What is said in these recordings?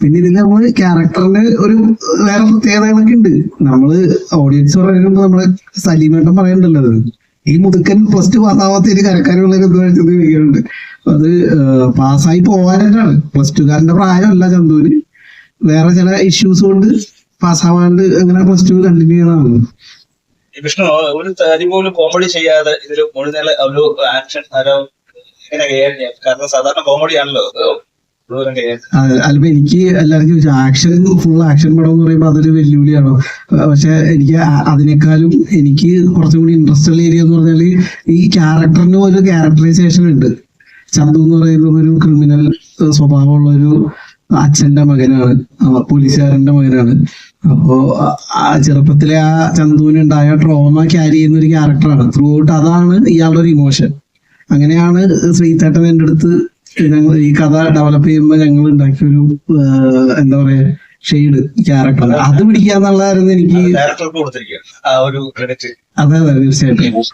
പിന്നെ ഇതിൽ നമ്മൾ ക്യാരക്ടറിന് ഒരു വേറെ പ്രത്യേകതകളൊക്കെ ഉണ്ട്. നമ്മൾ ഓഡിയൻസ് പറയുമ്പോൾ നമ്മൾ സലീമേട്ടൻ പറയണ്ടല്ലോ ഈ മുതുക്കൻ പ്ലസ് ടു പാസ്സാവാത്ത ഒരു കരക്കാരുള്ള വെച്ചത് അത് പാസ്സായി പോവാനായിട്ടാണ്. പ്ലസ് ടുകാരന്റെ പ്രായമല്ല ചന്തുവിന്. വേറെ ചില ഇഷ്യൂസ് കൊണ്ട് പാസ്സാവാണ്ട് അങ്ങനെ പ്ലസ് ടു കണ്ടിന്യൂ ചെയ്യണതാണ്. ഈ വിഷ്ണു ഒരു തരി പോലും കോമഡി ചെയ്യാതെ ഇതിൽ മുഴുവൻ ഒരു ആക്ഷൻ കാരണം സാധാരണ കോമഡി ആണല്ലോ. അല്ലിപ്പോ എനിക്ക് എല്ലാവർക്കും ചോദിച്ചു ആക്ഷൻ ഫുൾ ആക്ഷൻ പടം എന്ന് പറയുമ്പോൾ അതൊരു വെല്ലുവിളിയാണോ? പക്ഷെ എനിക്ക് അതിനേക്കാളും എനിക്ക് കുറച്ചും കൂടി ഇൻട്രസ്റ്റ് ഉള്ള ഏരിയ എന്ന് പറഞ്ഞാൽ ഈ ക്യാരക്ടറിന് ഒരു ക്യാരക്ടറൈസേഷൻ ഉണ്ട്. ചന്തു എന്ന് പറയുന്നത് ഒരു ക്രിമിനൽ സ്വഭാവമുള്ള ഒരു അച്ഛന്റെ മകനാണ്. പോലീസുകാരന്റെ മകനാണ്. അപ്പോ ആ ചെറുപ്പത്തിലെ ആ ചന്തുവിന് ഉണ്ടായ ട്രോമ ക്യാരി ചെയ്യുന്ന ഒരു ക്യാരക്ടറാണ് ത്രൂ ഔട്ട് അതാണ് ഇയാളുടെ ഒരു ഇമോഷൻ അങ്ങനെയാണ് ശ്രീതേട്ടൻ എന്റെ അടുത്ത് ഞങ്ങൾ ഈ കഥ ഡെവലപ്പ് ചെയ്യുമ്പോൾ ഞങ്ങൾ ഉണ്ടാക്കിയ ഒരു എന്താ പറയാ ഷെയ്ഡ് ക്യാരക്ടർ അത്. പിടിക്കുക എന്നുള്ളതായിരുന്നു എനിക്ക് ഡയറക്ടർക്ക് കൊടുത്തിരിക്കുകയാണ് ഒരു ക്രെഡിറ്റ് അതെ അതെ തീർച്ചയായിട്ടും.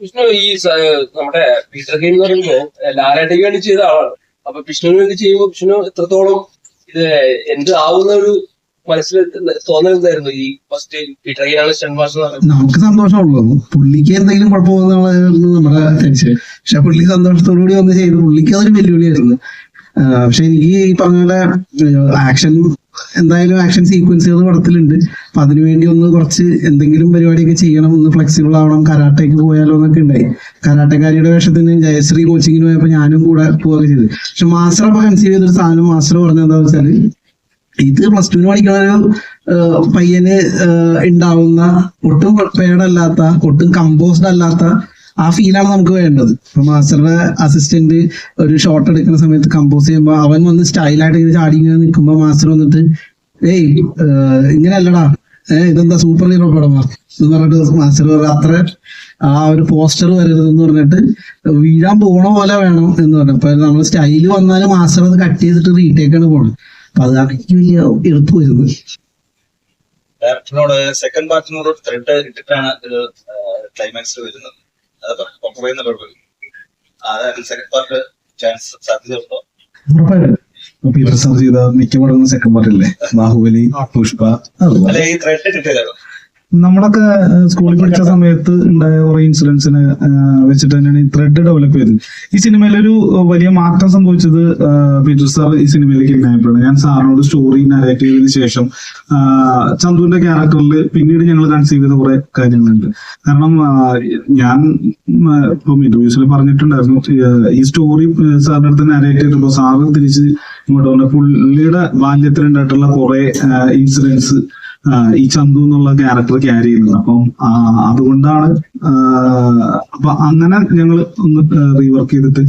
വിഷ്ണു ഈ നമ്മുടെ പീറ്റർ ഗെയിം എന്ന് പറയുമ്പോ ലാലേട്ടയ്ക്ക് വേണ്ടി ചെയ്ത ആളാണ്. അപ്പൊ വിഷ്ണുവിന് വേണ്ടി ചെയ്യുമ്പോൾ വിഷ്ണു എത്രത്തോളം ഇത് എന്ത് ആവുന്ന ഒരു ഈ ഫസ്റ്റ് നമുക്ക് സന്തോഷമുള്ളൂ. പുള്ളിക്ക് എന്തെങ്കിലും കുഴപ്പമെന്നുള്ളതായിരുന്നു നമ്മുടെ ടെൻഷൻ. പക്ഷെ പുള്ളി സന്തോഷത്തോടു കൂടി വന്ന് ചെയ്തു. പുള്ളിക്ക് അതൊരു വെല്ലുവിളിയായിരുന്നു. പക്ഷെ എനിക്ക് ഈ പറഞ്ഞ ആക്ഷൻ എന്തായാലും ആക്ഷൻ സീക്വൻസുകൾ പടത്തിലുണ്ട്. അപ്പൊ അതിനുവേണ്ടി ഒന്ന് കുറച്ച് എന്തെങ്കിലും പരിപാടിയൊക്കെ ചെയ്യണം. ഒന്ന് ഫ്ലെക്സിബിൾ ആവണം. കരാട്ടയ്ക്ക് പോയാലോ എന്നൊക്കെ ഉണ്ടായി. കരാട്ടക്കാരിയുടെ വേഷത്തിന് ജയശ്രീ കോച്ചിങ്ങിന് പോയപ്പോ ഞാനും കൂടെ പോവുകയൊക്കെ ചെയ്തു. പക്ഷെ മാസ്റ്റർ അപ്പൊ കൺസീവ് ചെയ്തൊരു സാധനം മാസ്റ്റർ പറഞ്ഞത് എന്താ വെച്ചാൽ ഇത് പ്ലസ് ടുവിന് പഠിക്കുന്ന ഒരു പയ്യന് ഉണ്ടാവുന്ന ഒട്ടും പേടല്ലാത്ത ഒട്ടും കമ്പോസ്ഡ് അല്ലാത്ത ആ ഫീലാണ് നമുക്ക് വേണ്ടത്. ഇപ്പൊ മാസ്റ്ററുടെ അസിസ്റ്റന്റ് ഒരു ഷോട്ട് എടുക്കുന്ന സമയത്ത് കമ്പോസ് ചെയ്യുമ്പോൾ അവൻ വന്ന് സ്റ്റൈലായിട്ട് ഇങ്ങനെ ചാടി ഇങ്ങനെ നിൽക്കുമ്പോൾ മാസ്റ്റർ വന്നിട്ട് ഏയ് ഇങ്ങനെ ഇങ്ങനെയല്ലടാ ഏഹ് ഇതെന്താ സൂപ്പർ ഹീറോ പടമാ എന്ന് പറഞ്ഞിട്ട് മാസ്റ്റർ പറഞ്ഞു അത്ര ആ ഒരു പോസ്റ്റർ വരരുതെന്ന് പറഞ്ഞിട്ട് വീഴാൻ പോണ പോലെ വേണം. എന്ന് പറഞ്ഞു. അപ്പൊ നമ്മൾ സ്റ്റൈൽ വന്നാലും മാസ്റ്റർ അത് കട്ട് ചെയ്തിട്ട് റീടേക്കാണ് പോണത്. അപ്പൊ അതാണ് എനിക്ക് വലിയ എളുപ്പം വരുന്നത്. ഡയറക്ടറിനോട് സെക്കൻഡ് പാർട്ടിനോട് ത്രെഡ് ഇട്ടിട്ടാണ് ഒരു ക്ലൈമാക്സ് വരുന്നത് ഉറപ്പായിട്ടും. പീറ്റർ സാർ ചെയ്ത മിക്ക പടങ്ങളും സെക്കൻഡ് പാർട്ടില്ലേ ബാഹുബലി പുഷ്പ അതുപോലെ നമ്മളൊക്കെ സ്കൂളിൽ പഠിച്ച സമയത്ത് ഉണ്ടായ കുറെ ഇൻസിഡൻസിനെ വെച്ചിട്ട് തന്നെയാണ് ഈ ത്രെഡ് ഡെവലപ്പ് ചെയ്തത്. ഈ സിനിമയിൽ ഒരു വലിയ മാറ്റം സംഭവിച്ചത് പീറ്റർ സാർ ഈ സിനിമയിലേക്ക് ഉണ്ടായപ്പോഴാണ് ഞാൻ സാറിനോട് സ്റ്റോറി നരേറ്റ് ചെയ്തതിനു ശേഷം ചന്തുവിന്റെ ക്യാരക്ടറിൽ പിന്നീട് ഞങ്ങൾ കൺസീവ് ചെയ്ത കുറെ കാര്യങ്ങളുണ്ട്. കാരണം ഞാൻ ഇപ്പം ഇന്റർവ്യൂസിൽ പറഞ്ഞിട്ടുണ്ടായിരുന്നു ഈ സ്റ്റോറി സാറിന്റെ അടുത്ത് നരേറ്റ് ചെയ്തപ്പോൾ സാറ് തിരിച്ച് ഇങ്ങോട്ട് പറഞ്ഞ പുള്ളിയുടെ ബാല്യത്തിലുണ്ടായിട്ടുള്ള കുറെ ഇൻസിഡൻസ് ഈ ചന്തു എന്നുള്ള ക്യാരക്ടർ ക്യാരി ചെയ്യുന്നത്. അപ്പം അതുകൊണ്ടാണ് അപ്പൊ അങ്ങനെ ഞങ്ങൾ ഒന്ന് റീവർക്ക് ചെയ്തിട്ട്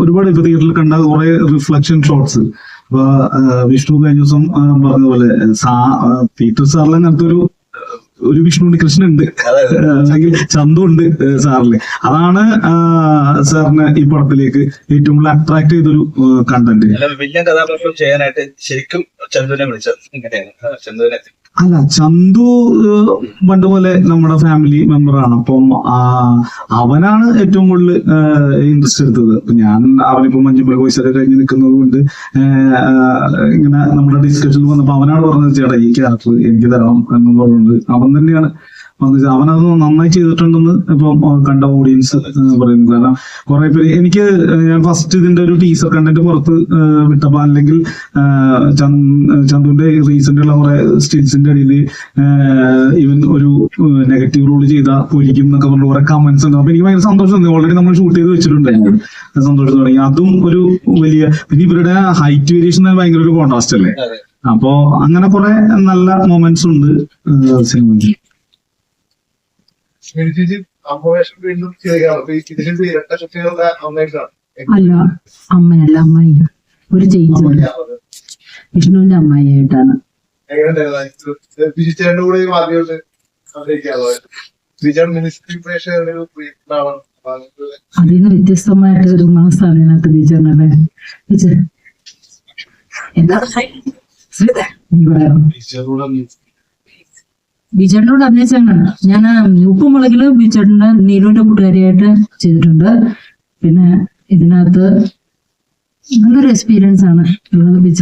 ഒരുപാട് ഇപ്പൊ തിയേറ്ററിൽ കണ്ട കുറെ റിഫ്ലക്ഷൻ ഷോട്ട്സ് അപ്പൊ വിഷ്ണു കഴിഞ്ഞ ദിവസം ആ, പറഞ്ഞ പോലെ സാ പീറ്റർ സാറിലെ അങ്ങനത്തെ ഒരു വിഷ്ണു കൃഷ്ണൻ ഉണ്ട് അല്ലെങ്കിൽ ചന്തു ഉണ്ട് സാറിൽ അതാണ് സാറിന് ഈ പടത്തിലേക്ക് ഏറ്റവും കൂടുതൽ അട്രാക്ട് ചെയ്തൊരു കണ്ടന്റ് വില്ലൻ കഥാപാത്രം ചെയ്യാനായിട്ട് ശരിക്കും ചന്തുവിനെ വിളിച്ചത് ഇങ്ങനെയാണ്. ചന്തുവിനെ അല്ല ചന്തു പണ്ട് പോലെ നമ്മുടെ ഫാമിലി മെമ്പറാണ് അപ്പം ആ, അവനാണ് ഏറ്റവും കൂടുതൽ ഇൻട്രസ്റ്റ് എടുത്തത്. ഞാൻ അവനിപ്പോ മഞ്ഞുമല കോഴ്സ് ഒക്കെ കഴിഞ്ഞ് നിൽക്കുന്നത് കൊണ്ട് ഇങ്ങനെ നമ്മുടെ ഡിസ്കഷനിൽ വന്നപ്പോ അവനാണ് പറഞ്ഞത് ചേട്ടാ ഈ ക്യാരക്ടർ എനിക്ക് തരണം എന്ന് പറഞ്ഞുകൊണ്ട് അവൻ തന്നെയാണ് അവനത് നന്നായി ചെയ്തിട്ടുണ്ടെന്ന് ഇപ്പം കണ്ട ഓഡിയൻസ് പറയുന്നു കാരണം കുറെ പേര് എനിക്ക് ഞാൻ ഫസ്റ്റ് ഇതിന്റെ ഒരു ടീസർ കണ്ടന്റ് പുറത്ത് വിട്ടപ്പോ അല്ലെങ്കിൽ ചന്ദുവിന്റെ ചന്തുവിന്റെ റീസെന്റ് ഉള്ള കുറെ സ്റ്റിൽസിന്റെ ഇടയിൽ ഇവൻ ഒരു നെഗറ്റീവ് റോൾ ചെയ്ത പൊരിക്കും എന്നൊക്കെ പറഞ്ഞ കുറെ കമന്റ്സ് ഉണ്ട്. അപ്പൊ എനിക്ക് ഭയങ്കര സന്തോഷം തോന്നി. ഓൾറെഡി നമ്മൾ ഷൂട്ട് ചെയ്ത് വെച്ചിട്ടുണ്ടായിരുന്നു സന്തോഷം തുടങ്ങി അതും ഒരു വലിയ പിന്നെ ഇവരുടെ ഹൈറ്റ് വേരിയേഷൻ ഭയങ്കര ഒരു കോൺട്രാസ്റ്റ് അല്ലേ? അതെ. അപ്പോ അങ്ങനെ കുറെ നല്ല മൊമെന്റ്സ് ഉണ്ട് സിനിമയിൽ. ചേച്ചി അമ്മവേഷം വീണ്ടും ഇതിന്റെ ഇരട്ട അല്ല അമ്മയല്ല അമ്മായി ഒരു ചേഞ്ച് വിഷ്ണുവിന്റെ എങ്ങനെയുണ്ടായിരുന്നു ബിജിച്ചേന്റെ കൂടെ ആദ്യമായിട്ട് മിനിസ്ട്രി പ്രേക്ഷകരുടെ ഒരു പ്രിയപ്പെട്ട അപ്പൊ അത് അതിൽ നിന്ന് വ്യത്യസ്തമായിട്ട് ഒരു മാസമാണ് ഇതിനകത്ത് ബീജറിനല്ലേ ബീജർ എന്താ നീ പറയാം കൂടെ അഭിനയിച്ചാണ് ഞാൻ ഉപ്പുമുളകിൽ ബീച്ചേട്ടന്റെ നീലുവിന്റെ കൂട്ടുകാരിയായിട്ട് ചെയ്തിട്ടുണ്ട്. പിന്നെ ഇതിനകത്ത് നല്ലൊരു എക്സ്പീരിയൻസ് ആണ് ബിജ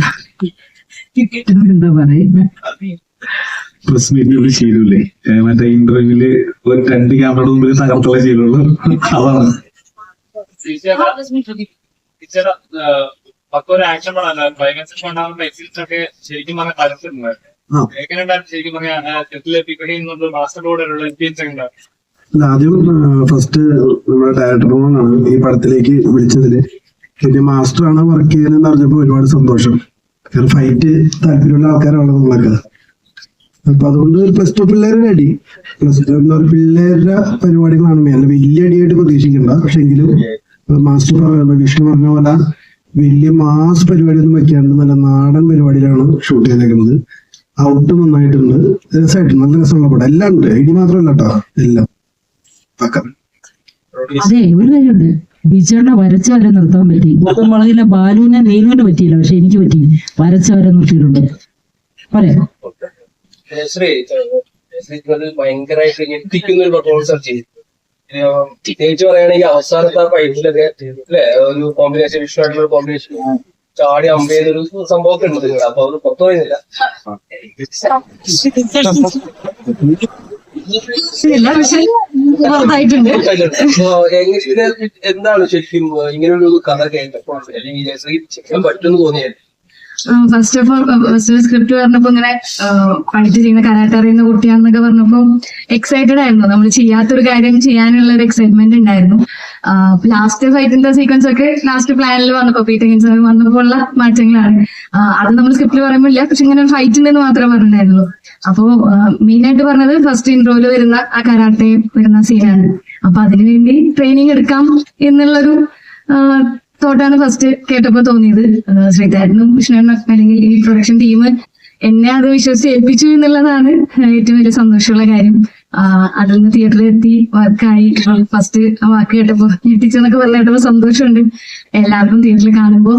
എന്താ പറയുക? പ്രസ് മീറ്റിൽ ഏ, മറ്റേ ഇന്റർവ്യൂവിൽ ഒരു രണ്ട് ക്യാമറയുടെ മുമ്പിൽ തകർത്തുള്ള ശീലമുള്ളൂ അതാണ്. ഒക്കെ ശരിക്കും പറഞ്ഞ കലർത്തിട്ടുണ്ടായിരുന്നു ആദ്യം ഫസ്റ്റ് നമ്മുടെ ഡയറക്ടറോടാണ് ഈ പടത്തിലേക്ക് വിളിച്ചതിൽ. പിന്നെ മാസ്റ്ററാണ് വർക്ക് ചെയ്യുന്നതെന്ന് അറിഞ്ഞപ്പോ ഒരുപാട് സന്തോഷം. കാരണം ഫൈറ്റ് താല്പര്യമുള്ള ആൾക്കാരാണ് നമ്മളൊക്കെ. അപ്പൊ അതുകൊണ്ട് പ്ലസ് ടു പിള്ളേരുടെ അടി പ്ലസ് ടു എന്ന് പറഞ്ഞ പിള്ളേരുടെ പരിപാടികളാണ് മെയിൻ വലിയ അടിയായിട്ട് പ്രതീക്ഷിക്കണ്ട. പക്ഷെ എങ്കിലും മാസ്റ്റർ പറഞ്ഞ വിഷ്ണു പറഞ്ഞ പോലെ വലിയ മാസ് പരിപാടിയൊന്നും വെക്കാണ്ട് നല്ല നാടൻ പരിപാടിയിലാണ് ഷൂട്ട് ചെയ്തേക്കുന്നത്. ഔട്ട് നന്നായിട്ടുണ്ട്. രസമായിട്ടുണ്ട് നല്ല രസമുള്ള പടം. എല്ലാം ഉണ്ട്. ഐ ഡി മാത്രമല്ല കേട്ടോ എല്ലാം. പക്കം. അതെ ഒരു കാര്യമുണ്ട്. ബിജറിനെ വരച്ച വരെ നിർത്താൻ പറ്റി. മൊത്തം മുളകിലെ ബാലുവിനെ നീലുവിന് പറ്റിയില്ല. പക്ഷെ എനിക്ക് പറ്റി. വരച്ച വരെ നിർത്തിയിട്ടുണ്ട്. പറയാം. ശ്രീ ശ്രീ അത് ഭയങ്കരമായിട്ട് ഞെട്ടിക്കുന്ന ഒരു പെർഫോമൻസ് ചെയ്തു പ്രത്യേകിച്ച് പറയുകയാണെങ്കിൽ അവസാനത്തെ ആ ഫൈറ്റിലൊക്കെ അല്ലെ? ഒരു കോമ്പിനേഷൻ വിഷയമായിട്ടുള്ള കോമ്പിനേഷൻ ചാടി അമ്പ ചെയ്തൊരു സംഭവമൊക്കെ ഉണ്ട് നിങ്ങൾ അപ്പൊ അത് പുറത്തു പോയിരുന്നില്ല. എന്താണ് ശരിക്കും ഇങ്ങനെ ഒരു കഥ കേട്ടപ്പോൾ അല്ലെങ്കിൽ ശ്രീ ചെയ്യാൻ പറ്റുമെന്ന് തോന്നിയത്? First of all first script പറഞ്ഞപ്പോ ഇങ്ങനെ ഫൈറ്റ് ചെയ്യുന്ന കരാട്ട അറിയുന്ന കുട്ടിയാണെന്നൊക്കെ പറഞ്ഞപ്പോ എക്സൈറ്റഡ് ആയിരുന്നു. നമ്മൾ ചെയ്യാത്തൊരു കാര്യം ചെയ്യാനുള്ള ഒരു എക്സൈറ്റ്മെന്റ് ഉണ്ടായിരുന്നു ലാസ്റ്റ് ഫൈറ്റിന്റെ സീക്വൻസ് ഒക്കെ ലാസ്റ്റ് പ്ലാനിൽ വന്നപ്പോ പീറ്റർ ഹിൻസ് വന്നപ്പോ ഉള്ള മാറ്റങ്ങളാണ്. അത് നമ്മൾ സ്ക്രിപ്റ്റിൽ പറയുമ്പോൾ ഇല്ല. പക്ഷെ ഇങ്ങനെ ഫൈറ്റ് ഉണ്ടെന്ന് മാത്രമേ പറഞ്ഞിട്ടുണ്ടായിരുന്നുള്ളൂ. അപ്പോ മെയിൻ ആയിട്ട് പറഞ്ഞത് ഫസ്റ്റ് ഇൻട്രോയിൽ വരുന്ന ആ കരാട്ടെ വരുന്ന സീനാണ് അപ്പൊ അതിനുവേണ്ടി ട്രെയിനിങ് എടുക്കാം എന്നുള്ളൊരു തോട്ടാണ് ഫസ്റ്റ് കേട്ടപ്പോ തോന്നിയത്. ശ്രീധാരനും വിഷ്ണുവിനും അല്ലെങ്കിൽ ഈ പ്രൊഡക്ഷൻ ടീം എന്നെ അത് വിശ്വസിച്ച് ഏൽപ്പിച്ചു എന്നുള്ളതാണ് ഏറ്റവും വലിയ സന്തോഷമുള്ള കാര്യം. അതിൽ നിന്ന് തിയേറ്ററിൽ എത്തി വർക്കായി. ഫസ്റ്റ് വാക്ക് കേട്ടപ്പോ ഞെട്ടിച്ചെന്നൊക്കെ പറഞ്ഞ കേട്ടപ്പോ സന്തോഷമുണ്ട്. എല്ലാവർക്കും തിയേറ്ററിൽ കാണുമ്പോൾ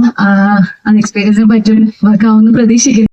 അത് എക്സ്പീരിയൻസ് പറ്റും. വർക്കാവുമെന്ന് പ്രതീക്ഷിക്കുന്നു.